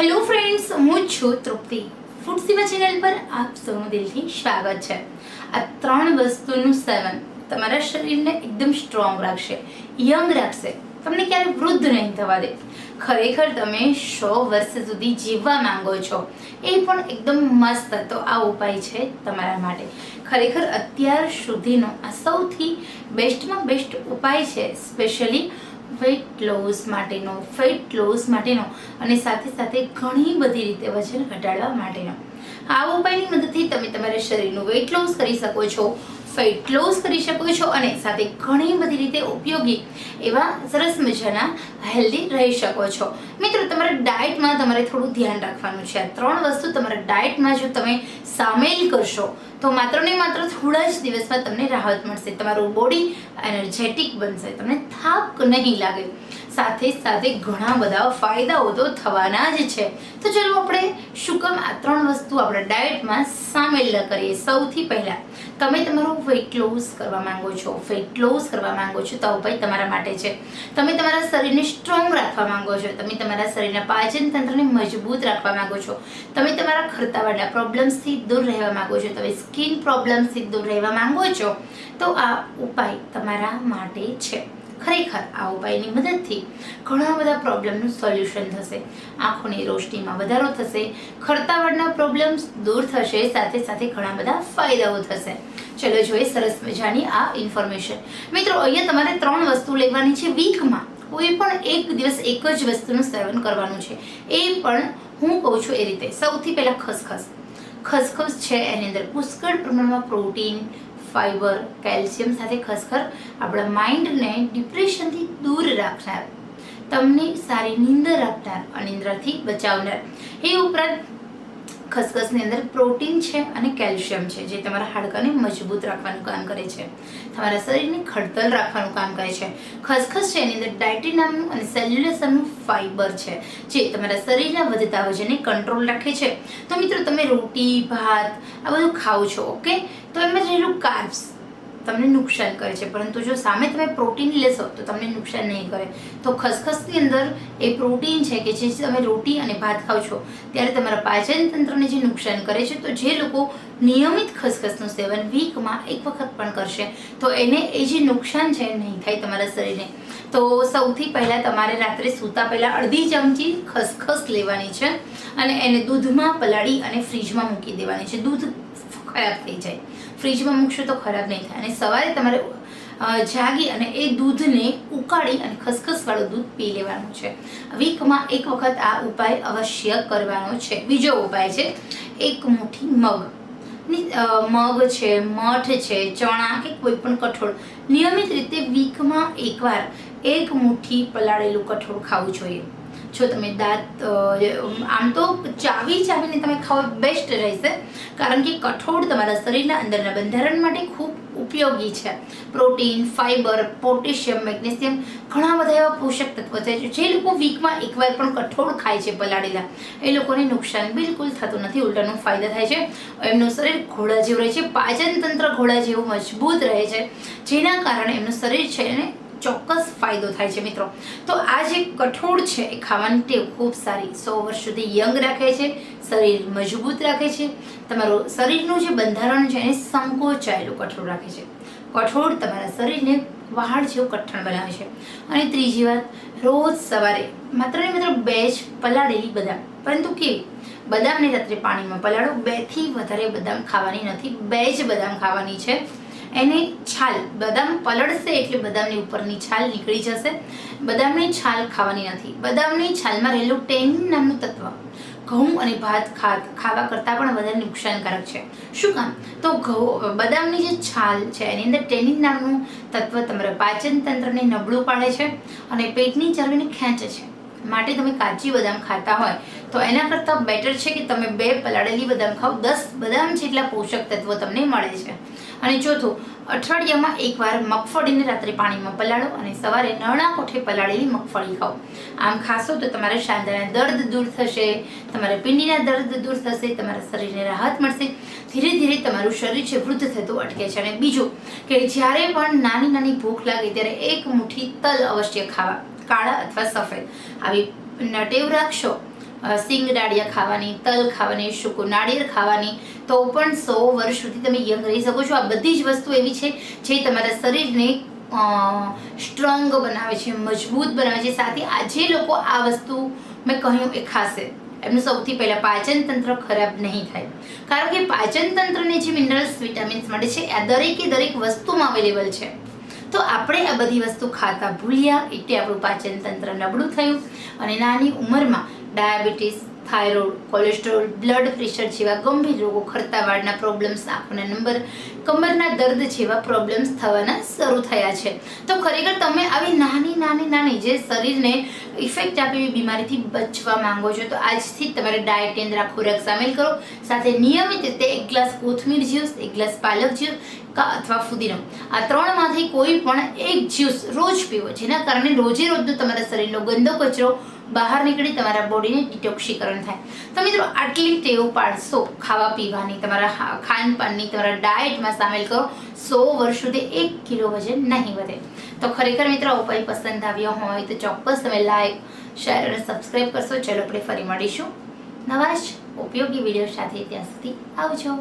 Hello friends હું છું તૃપ્તિ. Food સેવા ચેનલ પર આપ સૌનું દિલથી સ્વાગત છે. આ ત્રણ વસ્તુનું સેવન તમારા શરીરને એકદમ સ્ટ્રોંગ રાખશે યંગ રાખશે. તમને ક્યારે વૃદ્ધ નહીં થવા દે. ખરેખર તમે સો વર્ષ સુધી જીવવા માંગો છો. એ પણ એકદમ મસ્ત. તો આ ઉપાય છે તમારા માટે. ખરેખર અત્યાર સુધીનો આ સૌથી બેસ્ટમાં બેસ્ટ ઉપાય છે સ્પેશિયલી વેટ લોસ માટેનો ફેટ લોસ માટેનો અને સાથે સાથે ઘણી બધી રીતે વજન ઘટાડવા માટેનો. આ ઉપાયની મદદથી તમે તમારા શરીરનું વેઇટ લોસ કરી શકો છો ફેટ લોસ કરી શકો છો અને સાથે ઘણી બધી રીતે ઉપયોગી એવા સરસ મજાના હેલ્ધી રહી શકો છો. મિત્રો, તમારા ડાયટમાં તમારે થોડું ધ્યાન રાખવાનું છે. આ ત્રણ વસ્તુ તમારા ડાયટમાં જો તમે સામેલ કરશો તો માત્ર ને માત્ર થોડા જ દિવસમાં તમને રાહત મળશે. તમારું બોડી એનર્જેટિક બનશે. તમને થાક નહીં લાગે. સાથે સાથે ઘણા બધા ફાયદાઓ તો થવાના જ છે. તો ચલો આપણે શું કામ આ ત્રણ વસ્તુ આપણા ડાયટમાં સામેલ ન કરીએ. સૌથી પહેલાં, તમે તમારું વેઇટ લોસ કરવા માંગો છો. ફેટ લોસ કરવા માંગો છો તો ઉપાય તમારા માટે છે. તમે તમારા શરીરને સ્ટ્રોંગ રાખવા માંગો છો. તમે તમારા શરીરના પાચન તંત્રને મજબૂત રાખવા માંગો છો. તમે તમારા ખર્તાવાળા પ્રોબ્લેમ્સથી દૂર રહેવા માંગો છો. તમે સ્કિન પ્રોબ્લેમ્સથી દૂર રહેવા માંગો છો, તો આ ઉપાય તમારા માટે છે. ખરેખર આ ઉપાયની મદદથી ઘણા બધા પ્રોબ્લેમનું સોલ્યુશન થશે. આંખોની રોશનીમાં વધારો થશે ખરતાવડના પ્રોબ્લેમ્સ દૂર થશે, સાથે સાથે ઘણા બધા ફાયદાઓ થશે. ચલો જોઈએ સરસ મજાની આ ઇન્ફોર્મેશન. મિત્રો, અહીંયા તમારે ત્રણ વસ્તુ લેવાની છે વીકમાં. કોઈ પણ એક દિવસ એક જ વસ્તુનું સેવન કરવાનું છે. એ પણ હું કહું છું એ રીતે. સૌથી પહેલાં ખસખસ. ખસખસ છે એની અંદર. પુષ્કળ પ્રમાણમાં પ્રોટીન, ફાઈબર, કેલ્શિયમ સાથે ખસખર આપણા માઇન્ડને ડિપ્રેશનથી દૂર રાખનાર. તમને સારી નીંદર આપનાર અનિંદ્રાથી બચાવનાર. એ ઉપરાંત ખસખસની અંદર પ્રોટીન છે અને કેલ્શિયમ છે, જે તમારા હાડકાને મજબૂત રાખવાનું કામ કરે છે. તમારા શરીરને ખડતલ રાખવાનું કામ કરે છે. ખસખસ છે, એની અંદર ડાયટી નામનું અને સેલ્યુલસ નામનું ફાઈબર છે, જે તમારા શરીરના વધતા વજનને કંટ્રોલ રાખે છે. તો મિત્રો, તમે રોટી, ભાત આ બધું ખાઓ છો, ઓકે? તો એમાં રહેલું કાર્બ્સ તમને નુકસાન કરે છે. પરંતુ જો સામે તમે પ્રોટીન લેશો, તો તમને નુકસાન નહીં કરે. તો ખસખસની અંદર એ પ્રોટીન છે કે જે તમે રોટી અને ભાત ખાવ છો, ત્યારે તમારા પાચન તંત્રને જે નુકસાન કરે છે, તો જે લોકો નિયમિત ખસખસનું સેવન વીકમાં એક વખત પણ કરશે, તો એને એ જે નુકસાન છે નહીં થાય તમારા શરીરને. તો સૌથી પહેલાં તમારે રાત્રે સૂતા પહેલાં અડધી ચમચી ખસખસ લેવાની છે અને એને દૂધમાં પલાળી અને ફ્રીજમાં મૂકી દેવાની છે. દૂધ ખરાબ થઈ જાય. ફ્રીજમાં મૂકશો તો ખરાબ નહીં થાય. અને સવારે તમારે જાગી અને એ દૂધને ઉકાળી અને ખસખસવાળું દૂધ પી લેવાનું છે. વીકમાં એક વખત આ ઉપાય અવશ્ય કરવાનો છે. બીજો ઉપાય છે, એક મુઠ્ઠી મગ. મગ છે, મઠ છે, ચણા કે કોઈ પણ કઠોળ. નિયમિત રીતે વીકમાં એકવાર એક મુઠ્ઠી પલાળેલું કઠોળ ખાવું જોઈએ. જો તમે દાંત આમ તો ચાવી ચાવીને તમે ખાવ બેસ્ટ રહેશે. કારણ કે કઠોળ તમારા શરીરના અંદરના બંધારણ માટે ખૂબ ઉપયોગી છે. પ્રોટીન ફાઇબર પોટેશિયમ મેગ્નેશિયમ ઘણા બધા એવા પોષક તત્વો છે જે લોકો વીકમાં એકવાર પણ કઠોળ ખાય છે પલાળેલા. એ લોકોને નુકસાન બિલકુલ થતું નથી, ઉલટાનો ફાયદા થાય છે. એમનું શરીર ઘોડા જેવું રહે છે પાચન તંત્ર ઘોડા જેવું મજબૂત રહે છે, જેના કારણે એમનું શરીર છે એને ચોક્કસ ફાયદો થાય છે મિત્રો. તો આ જે કઠોળ છે, એ ખાવાની ટેવ ખૂબ સારી. સો વર્ષ સુધી યંગ રાખે છે, શરીર મજબૂત રાખે છે. તમારું શરીરનું જે બંધારણ છે, એને સંકોચાયેલું કઠોળ રાખે છે. કઠોળ તમારા શરીરને વહાડ જેવું કઠણ બનાવે છે. અને ત્રીજી વાત, રોજ સવારે માત્ર ને માત્ર બે જ પલાળેલી બદામ. પરંતુ કેવી બદામને રાત્રે પાણીમાં પલાળો, બેથી વધારે બદામ ખાવાની નથી. બે જ બદામ ખાવાની છે. એને છાલ, બદામ પલળશે એટલે બદામની ઉપરની છાલ નીકળી જશે. બદામની છાલ ખાવાની નથી. બદામની છાલમાં રહેલું ટેનિન નામનું તત્વ, ઘઉં અને ભાત ખાવા કરતાં પણ વધારે નુકસાનકારક છે. શું કામ? તો ઘઉં, બદામની જે છાલ છે, એની અંદર ટેનિન નામનું તત્વ તમારા પાચન તંત્રને નબળું પાડે છે અને પેટની ચરબીને ખેંચે છે. માટે તમે કાચી બદામ ખાતા હોય, તો એના કરતાં બેટર છે કે તમે બે પલાળેલી બદામ ખાઓ. દસ બદામ જેટલા પોષક તત્વો તમને મળે છે. અને ચોથું, અઠવાડિયામાં એકવાર મગફળીને રાત્રે પાણીમાં પલાળો અને સવારે નરણા કોઠે પલાળેલી મગફળી ખાઓ. આમ ખાશો તો તમારા સાંધાના દર્દ દૂર થશે, તમારા પિંડીના દર્દ દૂર થશે, તમારા શરીરને રાહત મળશે. ધીરે ધીરે તમારું શરીર છે વૃદ્ધ થતું અટકે છે. અને બીજું કે જ્યારે પણ નાની નાની ભૂખ લાગે ત્યારે એક મુઠ્ઠી તલ અવશ્ય ખાવા. કાળા અથવા સફેદ. આવી ટેવ રાખશો. સિંગ ડાળિયા ખાવાની, તલ ખાવાની, સૂકું નાળિયેર ખાવાની, તો પણ સો વર્ષ સુધી તમે યંગ રહી શકો છો. આ બધી જ વસ્તુ એવી છે જે તમારા શરીરને સ્ટ્રોંગ બનાવે છે, મજબૂત બનાવે છે. સાથે આ જે લોકો આ વસ્તુ મેં કહ્યું એ ખાશે. એમનું સૌથી પહેલાં પાચન તંત્ર ખરાબ નહીં થાય. કારણ કે પાચન તંત્રને જે મિનરલ્સ વિટામિન્સ મળે છે આ દરેકે દરેક વસ્તુમાં અવેલેબલ છે. તો આપણે આ બધી વસ્તુ ખાતા ભૂલ્યા. એટલે આપણું પાચન તંત્ર નબળું થયું અને નાની ઉંમરમાં diabetes, thyroid, cholesterol, blood pressure જેવા ગંભીર રોગો ખરતા પ્રોબ્લેમ્સ આંખોના નંબર, કમરના દર્દ જેવા પ્રોબ્લેમ્સ થવાના શરૂ થયા છે. તો ખરેખર તમે આવી નાની નાની નાની જે શરીરને ઇફેક્ટ આપે એવી બીમારીથી બચવા માંગો છો, તો આજથી તમારે ડાયટ ખોરાક સામેલ કરો. સાથે નિયમિત રીતે એક ગ્લાસ કોથમીર જ્યુસ એક ગ્લાસ પાલક જ્યુસ કા અથવા ફુદીનો આ ત્રણમાંથી કોઈ પણ એક જ્યુસ રોજ પીવો, જેના કારણે રોજે રોજનો તમારા શરીરનો ગંદો કચરો બહાર નીકળી તમારા બોડીને ડિટોક્સિકરણ થાય. તો મિત્રો, આટલી ટેવ પાડશો ખાવા પીવાની, તમારા ખાનપાનની, તમારા ડાયટમાં સામેલ કરો, સો વર્ષ સુધી એક કિલો વજન નહીં વધે. તો ખરેખર મિત્રો ઉપાય પસંદ આવ્યો હોય તો ચોક્કસ તમે લાઈક શેર અને સબસ્ક્રાઈબ કરશો. ચલો આપણે ફરી મળીશું નવા જ ઉપયોગી વીડિયો સાથે. ત્યાં સુધી આવજો.